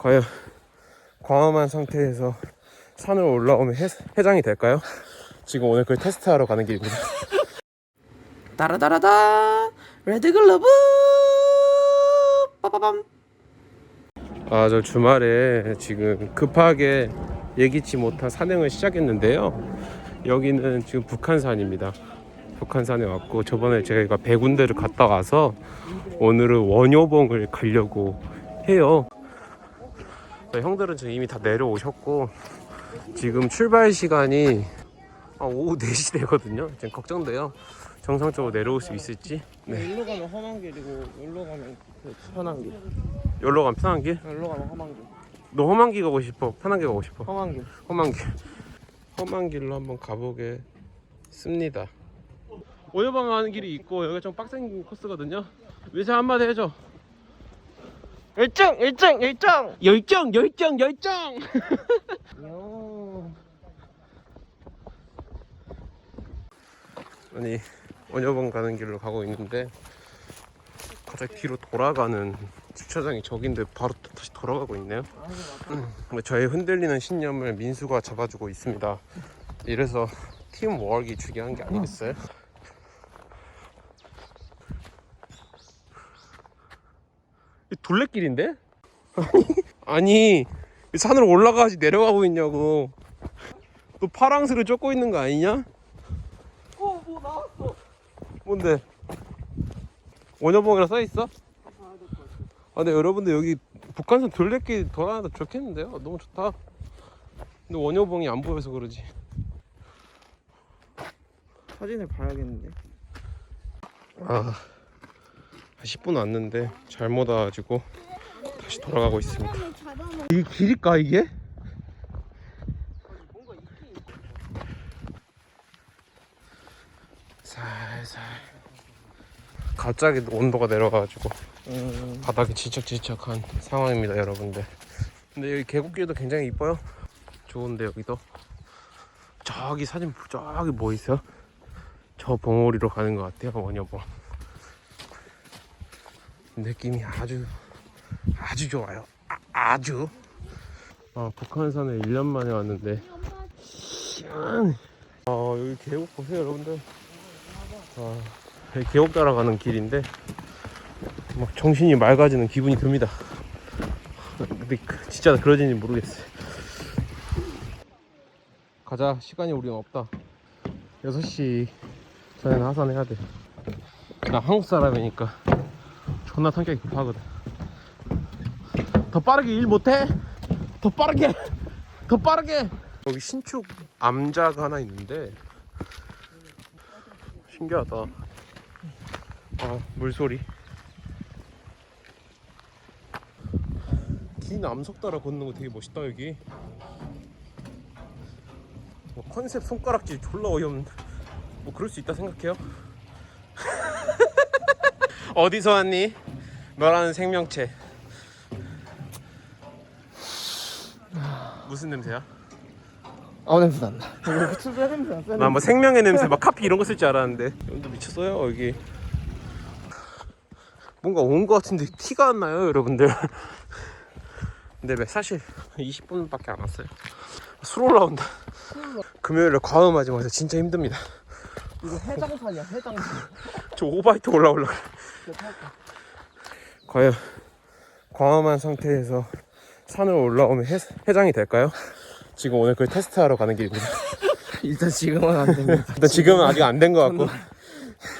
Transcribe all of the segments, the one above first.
과연 광활한 상태에서 산을 올라오면 해, 해장이 될까요? 지금 오늘 그걸 테스트하러 가는 길입니다. 따라따라다 레드글러브 빠바밤 아, 저 주말에 지금 급하게 예기치 못한 산행을 시작했는데요. 여기는 지금 북한산입니다. 북한산에 왔고 저번에 저희가 배 군데를 갔다 와서 오늘은 원효봉을 가려고 해요. 네, 형들은 지금 이미 다 내려오셨고 지금 출발 시간이 아, 오후 4시 되거든요. 지금 걱정돼요. 정상적으로 내려올 수 있을지. 네. 일로 가면 험한 길이고 일로 가면 그 편한 길 여기로 가면 편한 길? 일로 가면 험한 길 너 험한 길 가고 싶어? 편한 길 가고 싶어? 험한 길 험한 길 험한 길로 한번 가보겠습니다 오여방 가는 길이 있고 여기가 좀 빡센 코스거든요 위세 한마디 해줘 열정 열정 열정. 열정 열정 열정. 요 아니 원여봉 가는 길로 가고 있는데 갑자기 뒤로 돌아가는 주차장이 저긴데 바로 또 다시 돌아가고 있네요. 음, 저의 흔들리는 신념을 민수가 잡아주고 있습니다. 이래서 팀워크가 중요한 게 아니겠어요? 둘레길인데? 아니 이 산을 올라가지 내려가고 있냐고 너 파랑새를 쫓고 있는 거 아니냐? 어 뭐 나왔어 뭔데? 원효봉이라 써있어? 아 근데 여러분들 여기 북한산 둘레길 돌아다니다 좋겠는데요? 너무 좋다 근데 원효봉이 안 보여서 그러지 사진을 봐야겠는데 아 10분 왔는데 잘못 와가지고 다시 돌아가고 있습니다. 이게 길일까 이게? 살살. 갑자기 온도가 내려가가지고 음. 바닥이 질척질척한 상황입니다 여러분들. 근데 여기 계곡길도 굉장히 이뻐요. 좋은데 여기도? 저기 사진 저기 뭐 있어? 저 봉우리로 가는 것 같아요 원여봉 느낌이 아주 아주 좋아요 아, 주 아, 북한산에 1년 만에 왔는데 시원 아 여기 계곡 보세요 여러분들 아, 여기 계곡 따라가는 길인데 막 정신이 맑아지는 기분이 듭니다. 근데 그- 진짜 그러진지 모르겠어요. 가자. 시간이 우리는 없다. 6시 전에는 하산해야 돼. 나 한국 사람이니까 존나 성격이 급하거든. 더 빠르게 일 못해? 더 빠르게! 더 빠르게! 여기 신축 암자가 하나 있는데 신기하다. 아, 물소리. 긴 암석 따라 걷는 거 되게 멋있다 여기 뭐 컨셉 손가락질 졸라 어이없는 뭐 그럴 수 있다 생각해요 어디서 왔니? 너라는 생명체. 무슨 냄새야? 아 냄새 난다. 이거 술 냄새 안나뭐 생명의 냄새 막 카피 이런 거 쓸 줄 알았는데. 여러분들 미쳤어요 여기. 뭔가 온 거 같은데 티가 안 나요 여러분들. 근데 왜 사실 20분밖에 안 왔어요. 술 올라온다. 금요일에 과음하자마자 진짜 힘듭니다 이거 해장산이야 해장산 저 오바이트 올라올라 과연 과음한 상태에서 산을 올라오면 해, 해장이 될까요? 지금 오늘 그걸 테스트하러 가는 길입니다. 일단 지금은 안 됩니다. 일단 지금은 아직 안 된 것 같고.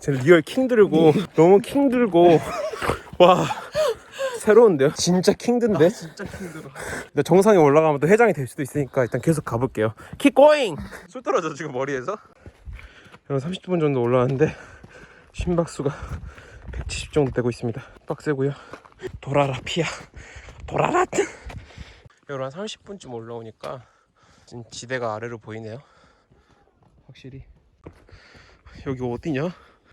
제 리얼 킹 들고 너무 킹 들고. 와 새로운데요? 진짜 킹든데? 진짜 힘들어. 근데 정상에 올라가면 또 해장이 될 수도 있으니까 일단 계속 가볼게요. Keep going! 술 떨어져 지금 머리에서 한 30분 정도 올라왔는데 심박수가 170 정도 되고 있습니다. 빡세고요. 돌아라 피야 돌아라 여러분 한 30분쯤 올라오니까 지금 지대가 아래로 보이네요. 확실히. 여기 어디냐?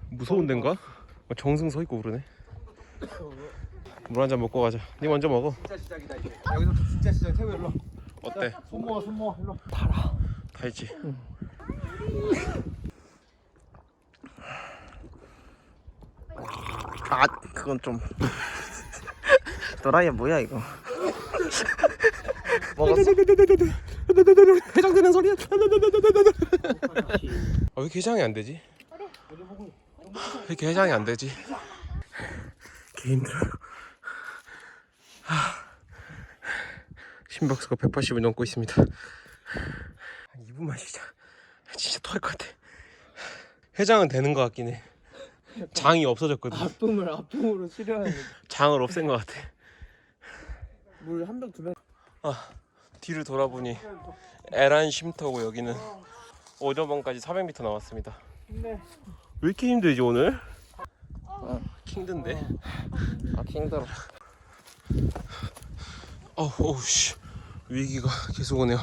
무서운 데인가? 어, 정승 서 있고 그러네. 물 한 잔 먹고 가자. 니 먼저 먹어. 진짜 시작이다 이제. 여기서부터 진짜 시작. 태우 일로. 어때? 손 모아 손 모아 일로. 달지 아 그건 좀 또라이야 뭐야 이거 먹었어? 해장되는 소리야. 아, 왜 이렇게 해장이 안 되지? 왜 이렇게 해장이 안 되지? 개 힘들어요. 하. 심박수가 180을 넘고 있습니다. 한 2분만 쉬자. 진짜 토할 것 같아. 해장은 되는 것 같긴 해. 장이 없어졌거든. 아픔을 아픔으로 치료하는 장을 없앤 것 같아. 물 한 병 두 병 아, 뒤를 돌아보니 에란 쉼터고 여기는 오저번까지 400m 나왔습니다. 네. 왜 이렇게 힘들지 오늘? 어. 킹든데. 아 힘들어 어우 씨. 위기가 계속 오네요.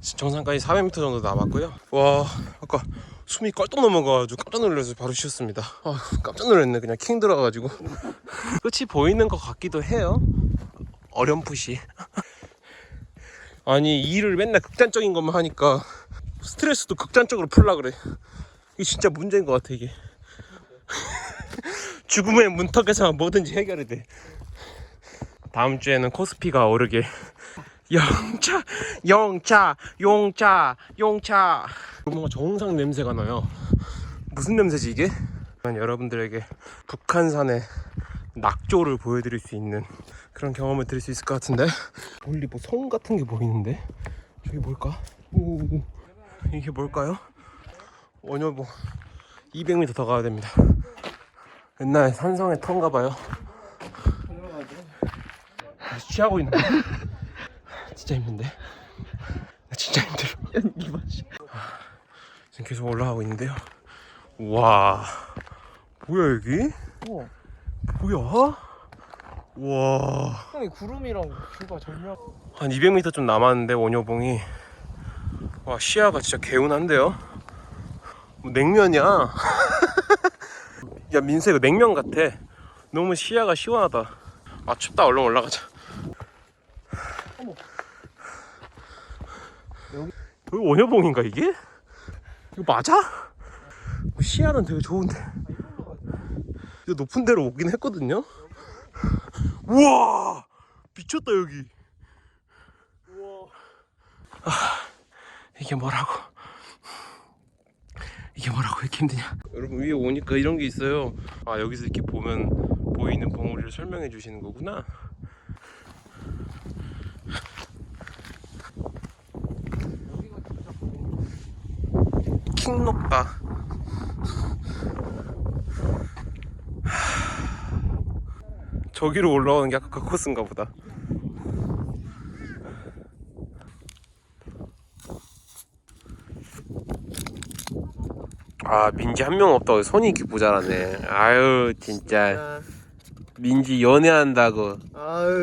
정상까지 400m 정도 남았고요. 와, 아까 숨이 껄떡 넘어가가지고 깜짝 놀라서 바로 쉬었습니다. 아, 깜짝 놀랐네. 그냥 킹 들어가가지고. 끝이 보이는 것 같기도 해요. 어렴풋이. 아니, 일을 맨날 극단적인 것만 하니까 스트레스도 극단적으로 풀라 그래. 이게 진짜 문제인 것 같아, 이게. 죽음의 문턱에서 뭐든지 해결이 돼. 다음 주에는 코스피가 오르게 영차 영차 용차 용차 뭔가 정상 냄새가 나요 무슨 냄새지 이게? 난 여러분들에게 북한산의 낙조를 보여드릴 수 있는 그런 경험을 드릴 수 있을 것 같은데 멀리 뭐 성 같은 게 보이는데 저기 뭘까? 오, 이게 뭘까요? 원효봉 200m 더 가야 됩니다 옛날 산성의 터인가 봐요 취하고 있는? 진짜 힘든데? 나 진짜 힘들어. 연기 맛이 지금 계속 올라가고 있는데요. 와. 뭐야 여기? 우와. 뭐야? 와. 형이 구름이랑 뷰가 절묘 한 200m 좀 남았는데 원효봉이. 와 시야가 진짜 개운한데요? 뭐 냉면이야? 야 민세 이거 냉면 같아. 너무 시야가 시원하다. 아 춥다. 얼른 올라가자 어머. 여기 원효봉인가 이게? 이거 맞아? 뭐 시야는 되게 좋은데 이거 높은 데로 오긴 했거든요 우와 미쳤다 여기 이게 뭐라고? 이게 뭐라고 이렇게 힘드냐? 여러분 위에 오니까 이런 게 있어요. 아 여기서 이렇게 보면 보이는 봉우리를 설명해 주시는 거구나. 킹 높다. 저기로 올라오는 게 아까 그 코스인가 보다. 아 민지 한 명 없다고 손이 이렇게 모자라네. 아유 진짜. 민지 연애한다고.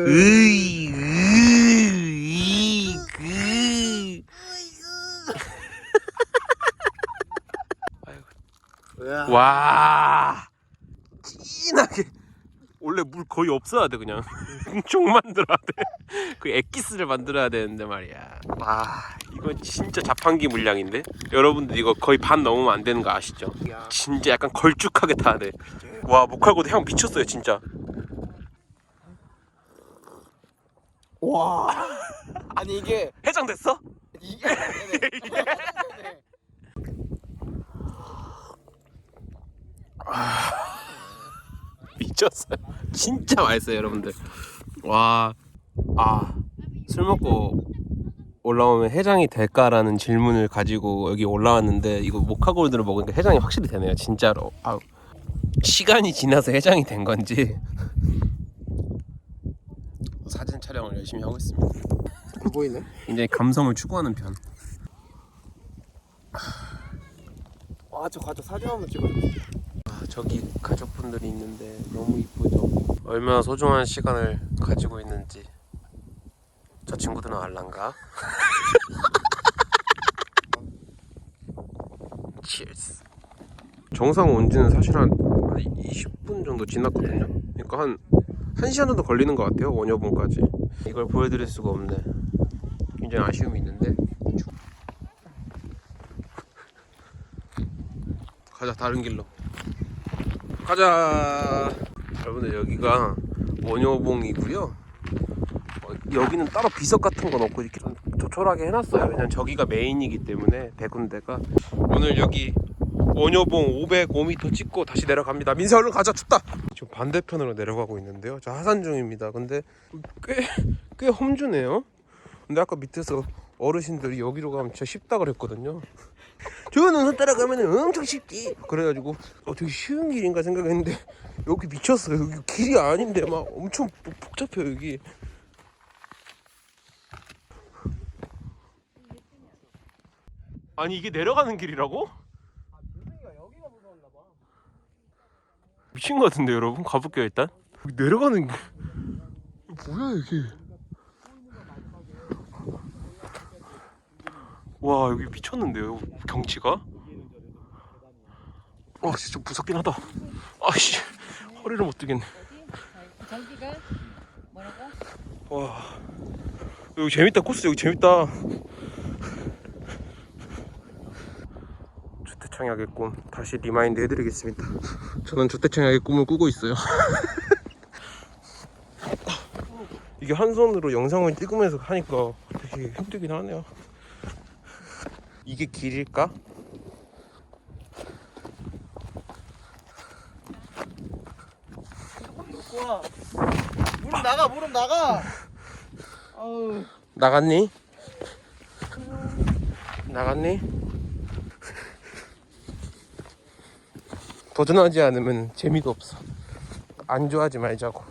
으이 으이 그 으아. 와. 진하게. 원래 물 거의 없어야 돼 그냥. 종 만들어야 돼그 엑기스를 만들어야 되는데 말이야. 와 이건 진짜 자판기 물량인데? 여러분들 이거 거의 반 넘으면 안 되는 거 아시죠? 야. 진짜 약간 걸쭉하게 타야 돼와 목할고도 향 미쳤어요 진짜. 와. 아니 이게 해장됐어? 이게 미쳤어요. 진짜 맛있어요, 여러분들. 와, 아, 술 먹고 올라오면 해장이 될까라는 질문을 가지고 여기 올라왔는데 이거 모카골드를 먹으니까 해장이 확실히 되네요, 진짜로. 아, 시간이 지나서 해장이 된 건지 사진 촬영을 열심히 하고 있습니다. 보이네 이제 감성을 추구하는 편. 아 저 가족 사진 한번 찍어줘 아, 저기 가족분들이 있는데 너무 이쁘죠. 얼마나 소중한 시간을 가지고 있는지 저 친구들은 알란가? Cheers. 정상 온 지는 사실 한 20분 정도 지났거든요. 그러니까 한 1시간 정도 걸리는 것 같아요. 원효봉까지. 이걸 보여드릴 수가 없네. 굉장히 아쉬움이 있는데. 가자 다른 길로. 가자. 여러분들 여기가 원효봉이고요. 여기는 따로 비석 같은 거 넣고 이렇게 좀 조촐하게 해놨어요. 왜냐면 저기가 메인이기 때문에 대군대가 오늘 여기 원효봉 505m 찍고 다시 내려갑니다. 민세 얼른 가자 춥다. 지금 반대편으로 내려가고 있는데요. 저 하산 중입니다. 근데 꽤 꽤 험주네요. 근데 아까 밑에서 어르신들이 여기로 가면 진짜 쉽다 그랬거든요. 저는 선 따라가면 엄청 쉽지. 그래가지고 어, 되게 쉬운 길인가 생각했는데 여기 미쳤어요. 여기 길이 아닌데 막 엄청 복- 복잡해요 여기. 아니 이게 내려가는 길이라고? 미친 것 같은데 여러분 가볼게요 일단 내려가는 길 뭐야 이게 와 여기 미쳤는데요 경치가? 와 진짜 무섭긴 하다. 아씨 허리를 못 뭐라고? 와 여기 재밌다 코스 여기 재밌다. 주택청약의 꿈 다시 리마인드 해드리겠습니다. 저는 주택청약의 꿈을 꾸고 있어요. 이게 한 손으로 영상을 찍으면서 하니까 되게 힘들긴 하네요 이게 길일까? 우와. 무릎 나가 무릎 나가. 아우. 나갔니? 나갔니? 도전하지 않으면 재미가 없어. 안 좋아하지 말자고.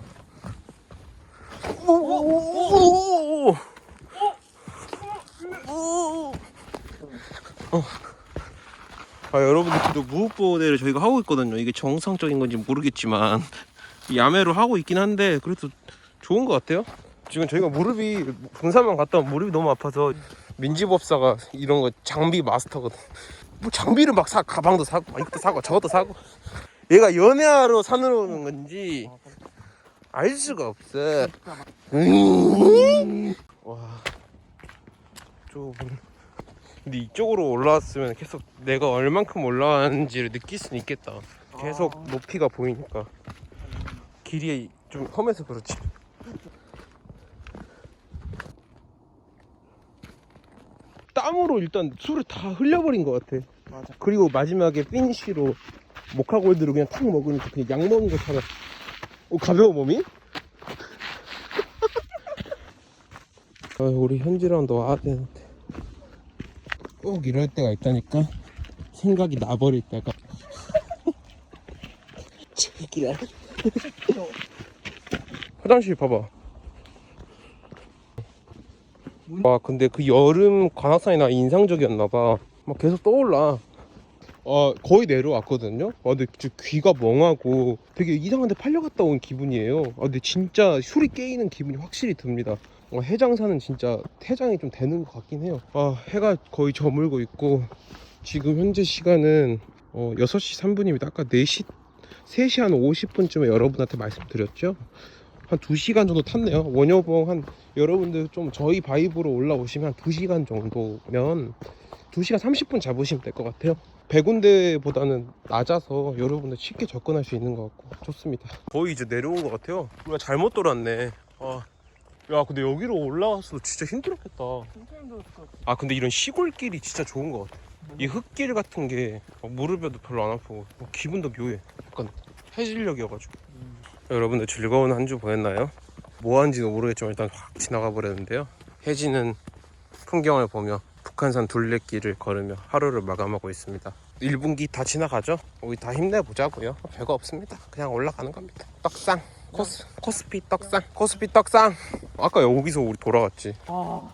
오오오오오. 어. 아 여러분들도 무흡보호대를 저희가 하고 있거든요. 이게 정상적인 건지 모르겠지만 야매로 하고 있긴 한데 그래도 좋은 것 같아요. 지금 저희가 무릎이 등산만 갔다 오면 무릎이 너무 아파서 민지법사가 이런 거 장비 마스터거든. 뭐 장비를 막 사 가방도 사고 막 이것도 사고 저것도 사고 얘가 연애하러 산으로 오는 건지 알 수가 없어. 음. 와 좁은. 근데 이쪽으로 올라왔으면 계속 내가 얼만큼 올라왔는지를 느낄 수는 있겠다. 계속 높이가 보이니까 길이 좀 험해서 그렇지. 땀으로 일단 술을 다 흘려버린 것 같아. 맞아. 그리고 마지막에 피니쉬로 모카골드를 그냥 탁 먹으니까 그냥 약 먹은 것처럼. 어, 가벼워 몸이? 아, 우리 현지랑도 와야 되는데. 꼭 이럴 때가 있다니까. 생각이 나버릴 때가. 제기라. 화장실 봐봐. 와 근데 그 여름 관악산이 나 인상적이었나봐 막 계속 떠올라 아 거의 내려왔거든요 아 근데 귀가 멍하고 되게 이상한데 팔려갔다 온 기분이에요 아 근데 진짜 술이 깨이는 기분이 확실히 듭니다 어, 해장사는 진짜 해장이 좀 되는 것 같긴 해요. 아 해가 거의 저물고 있고 지금 현재 시간은 어, 6시 3분입니다. 아까 4시 3시 한 50분쯤에 여러분한테 말씀드렸죠? 한 2시간 정도 탔네요. 원효봉 한 여러분들 좀 저희 바이브로 올라오시면 한 2시간 정도면 2시간 30분 잡으시면 될 것 같아요. 백운대보다는 낮아서 여러분들 쉽게 접근할 수 있는 것 같고 좋습니다. 거의 이제 내려온 것 같아요. 우리가 잘못 돌았네. 아. 야 근데 여기로 올라왔어도 진짜 힘들었겠다. 아 근데 이런 시골길이 진짜 좋은 것 같아. 이 흙길 같은 게 무릎에도 별로 안 아프고 뭐 기분도 묘해. 약간 해질녘이어가지고. 여러분들 즐거운 한 주 보냈나요? 뭐 한지는 모르겠지만 일단 확 지나가 버렸는데요. 해지는 풍경을 보며 북한산 둘레길을 걸으며 하루를 마감하고 있습니다. 1분기 다 지나가죠? 우리 다 힘내보자고요. 별거 없습니다. 그냥 올라가는 겁니다. 떡상 코스, 코스피 떡상 코스피 떡상 아까 여기서 우리 돌아갔지 아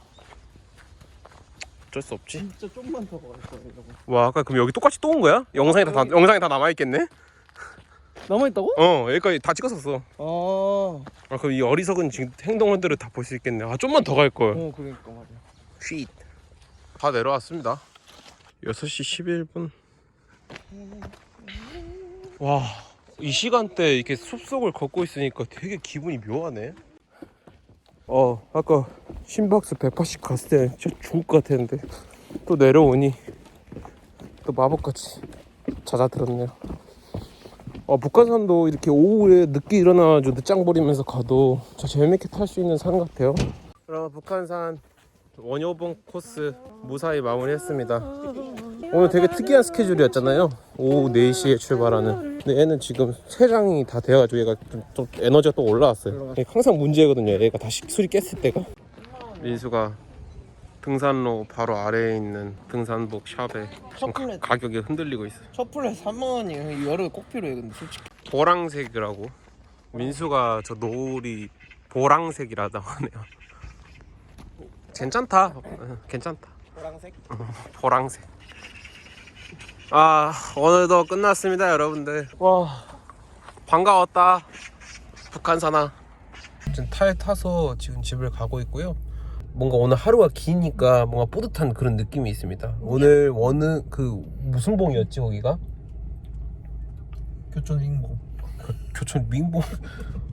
어쩔 수 없지 진짜 좀만 더 이거. 와 아까 그럼 여기 똑같이 또 온 거야? 영상이 다, 다 영상이 다 남아있겠네? 남아 있다고? 어 여기까지 다 찍었었어 아. 아 그럼 이 어리석은 지금 행동들을 다 볼 수 있겠네 아 좀만 더 갈걸 어 그러니까 말이야. 쉿. 다 내려왔습니다. 6시 11분. 와, 이 시간대 이렇게 숲속을 걷고 있으니까 되게 기분이 묘하네. 어, 아까 심박수 180 갔을 때 진짜 죽을 것 같았는데 또 내려오니 또 마법같이 잦아들었네요. 어, 북한산도 이렇게 오후에 늦게 일어나가지고 늦장 부리면서 가도 저 재밌게 탈 수 있는 산 같아요. 여러분 북한산 원효봉 코스 무사히 마무리했습니다. 오늘 되게 특이한 스케줄이었잖아요. 오후 4시에 출발하는. 근데 얘는 지금 세 장이 다 되어가지고 얘가 좀, 좀 에너지가 또 올라왔어요. 이게 항상 문제거든요. 얘가 다시 술이 깼을 때가. 민수가 등산로 바로 아래에 있는 등산복 샵에 지금 가, 가격이 흔들리고 있어요. 셔플렛 3만 원이에요 여름에 꼭 필요해 근데 솔직히 보랑색이라고. 민수가 저 노을이 보랑색이라고 하네요. 괜찮다. 응, 괜찮다. 노란색 보랑색. 아 오늘도 끝났습니다 여러분들. 와 반가웠다 북한산아. 지금 타에 타서 지금 집을 가고 있고요. 뭔가 오늘 하루가 기니까 뭔가 뿌듯한 그런 느낌이 있습니다. 오늘 원은 그 무슨 봉이었지 거기가? 교촌 링봉 교촌 민봉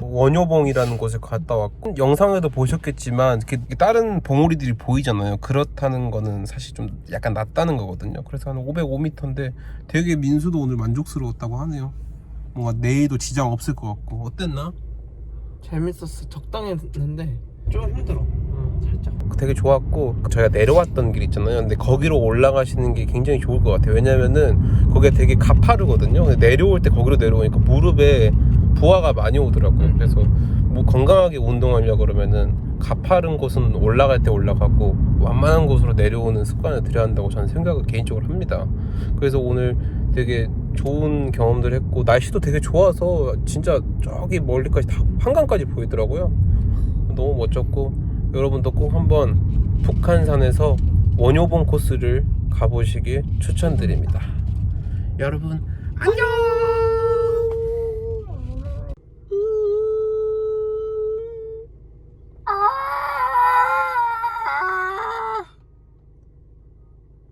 원효봉이라는 곳에 갔다 왔고 영상에도 보셨겠지만 이렇게 다른 봉우리들이 보이잖아요. 그렇다는 거는 사실 좀 약간 낫다는 거거든요. 그래서 한 505m인데 되게 민수도 오늘 만족스러웠다고 하네요. 뭔가 내일도 지장 없을 것 같고. 어땠나? 재밌었어. 적당했는데. 좀 힘들어 되게 좋았고 저희가 내려왔던 길 있잖아요. 근데 거기로 올라가시는 게 굉장히 좋을 것 같아요. 왜냐면은 거기가 되게 가파르거든요. 내려올 때 거기로 내려오니까 무릎에 부하가 많이 오더라고요. 그래서 뭐 건강하게 운동하려 그러면은 가파른 곳은 올라갈 때 올라가고 완만한 곳으로 내려오는 습관을 들여야 한다고 저는 생각을 개인적으로 합니다. 그래서 오늘 되게 좋은 경험들 했고 날씨도 되게 좋아서 진짜 저기 멀리까지 다 한강까지 보이더라고요. 너무 멋졌고 여러분도 꼭 한번 북한산에서 원효봉 코스를 가보시길 추천드립니다. 여러분 안녕.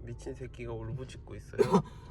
미친 새끼가 울부짖고 있어요.